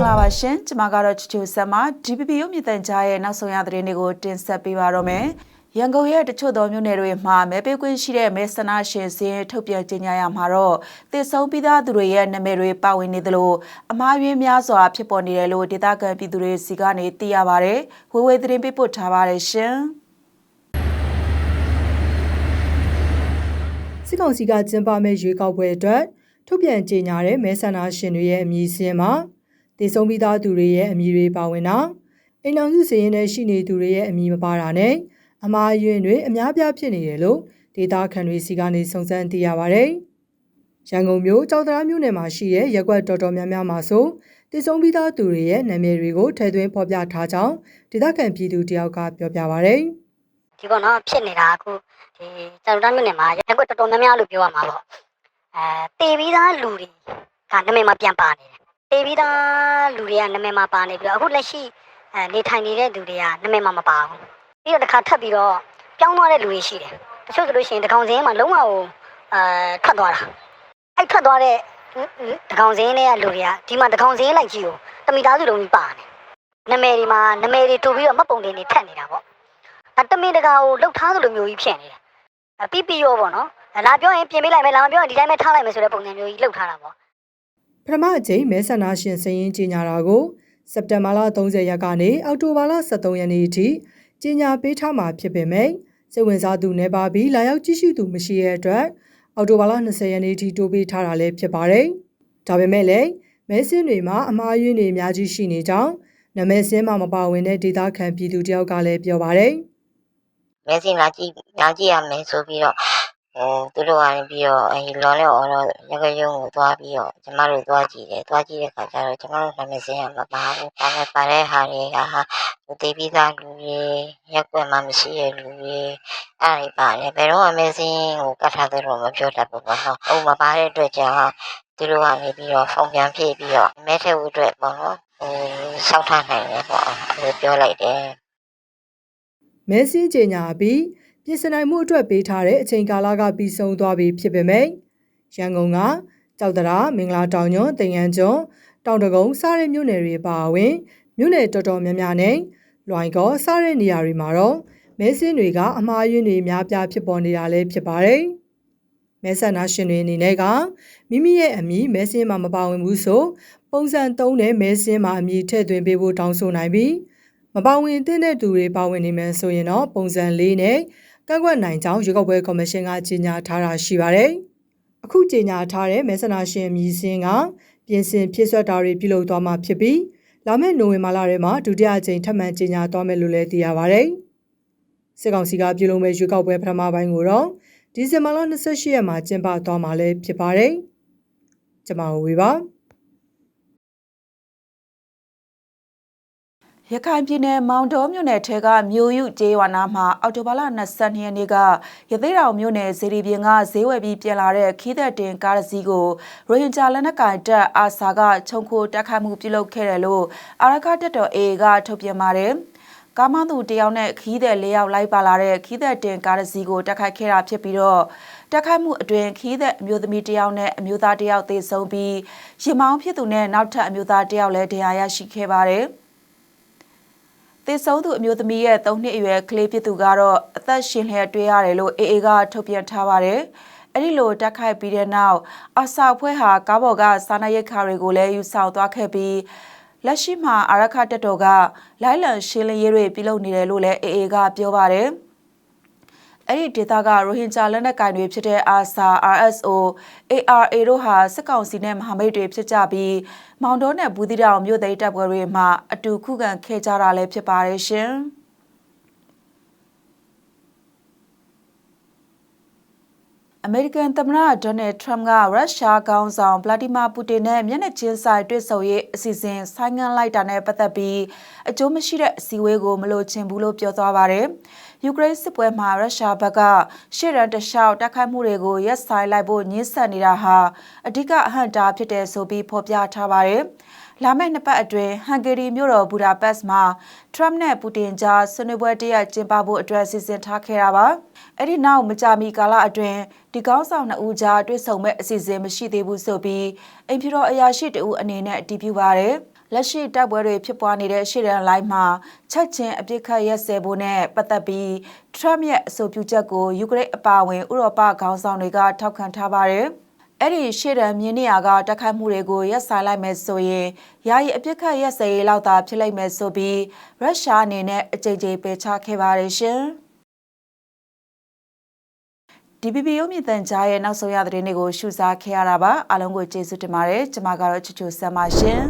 ္ဂလာပါရှင်ကျွန်မကတော့ချူချူဆက်မ DPP ရုပ်မြင်သံကြားရဲ့နောက်ဆုံးရသတင်းတွေကိုတင်ဆက်ပေးပါတော့မယ်ရန်ကုန်ရဲ့တချို့သောမြို့နယ်တွေမှာမဲပေးခွင့်ရှိတဲ့မဲဆန္ဒရှင်စင်းထုတ်ပြန်ကြေညာရမှာတော့တည်ဆုံပြီးသားသူတွေရဲ့နာမည်တွေပါဝင်နေသလိုအမားယွင်းများစွာဖြစ်ပေါ်နေတယ်လို့ဒေသခံပြည်သူတွေစီကနေသိရပါဗျ။ဝေဝေသတင်းပေးပို့ထားပါတယ်ရှင်။စစ်ကောင်စီကကျင်းပမဲ့ရွေးကောက်ပွဲအတွက်ထုတ်ပြန်ကြေညာတဲ့မဲဆန္ဒရှင်တွေရဲ့အမည်စင်းမှာ တည်ဆုံပြီးသားသူတွေရဲ့အမည်တွေပါဝင်တာအိမ်တော်စုစည်ရင်နဲ့ရှိနေသူတွေရဲ့အမည်မပါတာနဲ့အမားအယွင်းတွေအများပြားဖြစ်နေတယ်လို့ဒေတာခန်တွေစီကနေစုံစမ်းသိရပါဗျ။ရန်ကုန်မြို့ကြောက်တရားမြို့နယ်မှာရှိတဲ့ရက်ကွက်တော်တော်များများမှာဆိုတည်ဆုံပြီးသားသူတွေရဲ့နာမည်တွေကိုထည့်သွင်းဖော်ပြထားကြောင်းဒေတာခန်ပြည်သူတယောက်ကပြောပြပါဗျ။ဒီပေါ့နော်ဖြစ်နေတာအခုဒီကျောက်တန်းမြို့နယ်မှာရက်ကွက်တော်တော်များများလို့ပြောရမှာပေါ့အဲတေပြီးသားလူတွေကနာမည်မှာပြန်ပါနေတယ် တေပြီးသားလူတွေကနာမည်မှာပါနေပြီးတော့အခုလက်ရှိအဲနေထိုင်နေတဲ့လူတွေကနာမည်မှာမပါဘူးပြီးတော့တစ်ခါထပ်ပြီးတော့ပြောင်းသွားတဲ့လူတွေရှိတယ်တချို့ဆိုလို့ရှိရင်တကောင်စင်းမှာလုံးဝဟိုအဲထွက်သွားတာအဲ့ထွက်သွားတဲ့တကောင်စင်းတွေကလူတွေကဒီမှာတကောင်စင်းလိုက်ကြီးကိုတမိသားစုလုံးကြီးပါနေနာမည်တွေမှာနာမည်တွေတူပြီးတော့မှတ်ပုံတင်တွေထက်နေတာပေါ့အတမင်တကာကိုလှုပ်ထားသလိုမျိုးကြီးဖြစ်နေတယ်အပြပြရောပေါ့နော်လာပြောရင်ပြင်ပေးလိုက်မယ်လာမပြောရင်ဒီတိုင်းပဲထားလိုက်မယ်ဆိုတဲ့ပုံစံမျိုးကြီးလှုပ်ထားတာပေါ့ ပထမအကြိမ်မဲဆန္ဒရှင်စည်ရင်းကြီးညာတာကိုစက်တင်ဘာလ30ရက်ကနေအောက်တိုဘာလ23ရက်နေ့အထိကြီးညာပေးထားမှာဖြစ်ပေမဲ့စိတ်ဝင်စားသူနေပါပြီးလာရောက်ကြည့်ရှုသူမရှိတဲ့အတွက်အောက်တိုဘာလ20ရက်နေ့အထိတိုးပေးထားတာလည်းဖြစ်ပါတယ်။ဒါပေမဲ့လည်းမဲဆင်းတွေမှာအမှားယွင်းတွေအများကြီးရှိနေကြောင်းနာမည်စင်းမှာမပါဝင်တဲ့ဒေသခံပြည်သူတယောက်ကလည်းပြောပါတယ်။မဲစင်လာကြည့်လာကြည့်ရမယ်ဆိုပြီးတော့ ဟိုသူတို့ကနေပြီးတော့အဲလော်လဲအော်တော့ရကရုံကိုသွားပြီးတော့ကျမတို့သွားကြည့်တယ်သွားကြည့်တဲ့ခါကျတော့ကျမတို့နာမည်စင်ရမပါဘူးဒါနဲ့ပါတဲ့ဟာတွေကဟာဟိုတေးပြီးသားလူတွေရက်ွက်မှမရှိတဲ့လူတွေအဲ့ဒီပါတယ်ဘယ်တော့မဲစင်ကိုကတ်ထားတဲ့တော့မပြောတတ်ဘူးပေါ့နော်ဟိုမပါတဲ့အတွက်ကြောင့်သူတို့ကနေပြီးတော့ဖုန်ပြန်ဖြည့်ပြီးတော့မဲထဲဦးအတွက်ပေါ့နော်ဟိုစောက်ထားနိုင်တယ်ပေါ့အဲ့ပြောလိုက်တယ်မဲစင်းကြေညာပြီး ပြည်စနိုင်မှုအတွက်ပေးထားတဲ့အချိန်ကာလကပြီးဆုံးသွားပြီဖြစ်ပေမဲ့ရန်ကုန်ကကြောက်တရာမင်္ဂလာတောင်ညွန့်တင်ငန်းကျွန်းတောင်တကုန်းစတဲ့မြို့နယ်တွေပါအဝင်မြို့နယ်တော်တော်များများနဲ့လွိုင်ကော်စတဲ့နေရာတွေမှာတော့မဲစင်းတွေကအမှားယွင်းတွေများပြားဖြစ်ပေါ်နေတာလည်းဖြစ်ပါတယ်။မဲဆန္ဒရှင်တွေအနေနဲ့ကမိမိရဲ့အမည်မဲစင်းမှာမပါဝင်ဘူးဆိုပုံစံသုံးတဲ့မဲစင်းမှာအမည်ထည့်သွင်းပေးဖို့တောင်းဆိုနိုင်ပြီးမပါဝင်သင့်တဲ့သူတွေပါဝင်နေမယ်ဆိုရင်တော့ပုံစံ၄နဲ့ ကန့်ကွက်နိုင်ကြောင်းရွေးကောက်ပွဲကော်မရှင်ကကြေညာထားတာရှိပါတယ်။အခုကြေညာထားတဲ့မဲဆန္ဒရှင်အမည်စင်းကပြင်ဆင်ဖြည့်ဆွတ်တာတွေပြုလုပ်သွားမှာဖြစ်ပြီးလာမယ့်နိုဝင်ဘာလထဲမှာဒုတိယအကြိမ်ထပ်မံကြေညာသွားမယ်လို့လည်းသိရပါတယ်။စစ်ကောင်စီကပြုလုပ်မဲ့ရွေးကောက်ပွဲပထမပိုင်းကိုတော့ဒီဇင်ဘာလ28ရက်မှာကျင်းပသွားမှာလည်းဖြစ်ပါတယ်။ကျွန်မဝေပါ။ ရခိုင်ပြည်နယ်မောင်တော်မြို့နယ်ထဲကမြို့ယူကျေးရွာနာမှာအော်တိုဘာလ22ရက်နေ့ကရသေးတောင်မြို့နယ်ဇေဒီပြင်ကဈေးဝယ်ပြီးပြန်လာတဲ့ခီးသက်တင်ကားတစ်စီးကိုရိုဟင်ဂျာလက်နက်ကိုင်တပ်အာဆာကခြုံခိုတက်ခတ်မှုပြုလုပ်ခဲ့တယ်လို့အာရကတပ်တော် AA ကထုတ်ပြန်ပါတယ်။ကားမသူတယောက်နဲ့ခီးသက်၄ယောက်လိုက်ပါလာတဲ့ခီးသက်တင်ကားတစ်စီးကိုတက်ခိုက်ခဲ့တာဖြစ်ပြီးတော့တက်ခိုက်မှုအတွင်ခီးသက်အမျိုးသမီးတယောက်နဲ့အမျိုးသားတယောက်သေဆုံးပြီးရင်မောင်းဖြစ်သူနဲ့နောက်ထပ်အမျိုးသားတယောက်လည်းဒဏ်ရာရရှိခဲ့ပါတယ်။ သေဆုံးသူအမျိုးသမီးရဲ့၃နှစ်အရွယ်ကလေးဖြစ်သူကတော့အသက်ရှင်လျက်တွေ့ရတယ်လို့ AA ကထုတ်ပြန်ထားပါတယ်။အဲ့ဒီလိုတက်ခိုက်ပြီးတဲ့နောက်အဆာဖွဲ့ဟာကားပေါ်ကစားနပ်ရိက္ခာတွေကိုလည်းယူဆောင်သွားခဲ့ပြီးလက်ရှိမှာအာရခတက်တော်ကလိုင်းလံရှင်းလင်းရေးတွေပြုလုပ်နေတယ်လို့လည်း AA ကပြောပါတယ်။ အဲ့ဒီဒေသကရိုဟင်ဂျာလက်နက်ကိုင်တွေဖြစ်တဲ့ ARSA, RSO, ARA တို့ဟာစစ်ကောင်စီနဲ့မဟာမိတ်တွေဖြစ်ကြပြီးမောင်တော်နဲ့ဘူးသီးတောင်မြို့သိမ်းတပ်ပွဲတွေမှာအတူခုခံခဲ့ကြတာလည်းဖြစ်ပါတယ်ရှင်။အမေရိကန်သမ္မတဒေါ်နယ်ထရမ့်ကရုရှားခေါင်းဆောင်ဗလာဒီမာပူတင်နဲ့မျက်နှာချင်းဆိုင်တွေ့ဆုံရေးအစီအစဉ်ဆိုင်းငံ့လိုက်တာနဲ့ပတ်သက်ပြီးအကျိုးမရှိတဲ့အစည်းအဝေးကိုမလိုချင်ဘူးလို့ပြောသွားပါတယ်။ ယူကရိန်းစစ်ပွဲမှာရုရှားဘက်ကရှေ့ရန်တလျှောက်တိုက်ခိုက်မှုတွေကိုရက်ဆိုင်လိုက်ဖို့ညှင်းဆန်နေတာဟာအဓိကအဟန့်တားဖြစ်တယ်ဆိုပြီးဖော်ပြထားပါတယ်။လာမယ့်နှစ်ပတ်အတွင်းဟန်ဂေရီမြို့တော်ဘူဒါပက်စ်မှာထရမ့်နဲ့ပူတင်ကြားဆွေးနွေးပွဲတရက်ကျင်းပဖို့အတွက်စီစဉ်ထားခဲ့တာပါအဲ့ဒီနောက်မကြာမီကာလအတွင်းဒီကောင်းဆောင်နှစ်ဦးကြားတွေ့ဆုံမဲ့အစီအစဉ်မရှိသေးဘူးဆိုပြီးအိမ်ဖြူတော်အရာရှိတဦးအနေနဲ့အတည်ပြုပါတယ် လက်ရှိတိုက်ပွဲတွေဖြစ်ပွားနေတဲ့ရှေ့တန်းလိုင်းမှာချက်ချင်းအပြစ်ခတ်ရက်စဲဖို့နဲ့ပတ်သက်ပြီး Trump ရဲ့အဆိုပြုချက်ကိုယူကရိန်းအပါအဝင်ဥရောပခေါင်းဆောင်တွေကထောက်ခံထားပါတယ်။အဲ့ဒီရှေ့တန်းမြင်းနေရကတိုက်ခိုက်မှုတွေကိုရက်ဆိုင်လိုက်မယ်ဆိုရင်ယာယီအပြစ်ခတ်ရက်စဲရေးလောက်သာဖြစ်လိမ့်မယ်ဆိုပြီးရုရှားအနေနဲ့အကြိမ်ကြိမ်ပယ်ချခဲ့ပါတယ်ရှင်။ DPP ရုံးမြင့်တန်ကြားရဲ့နောက်ဆုံးရသတင်းတွေကိုရှုစားခဲ့ရတာပါအားလုံးကိုကျေးဇူးတင်ပါတယ်ကျွန်မကတော့ချစ်ချိုဆမ်းပါရှင်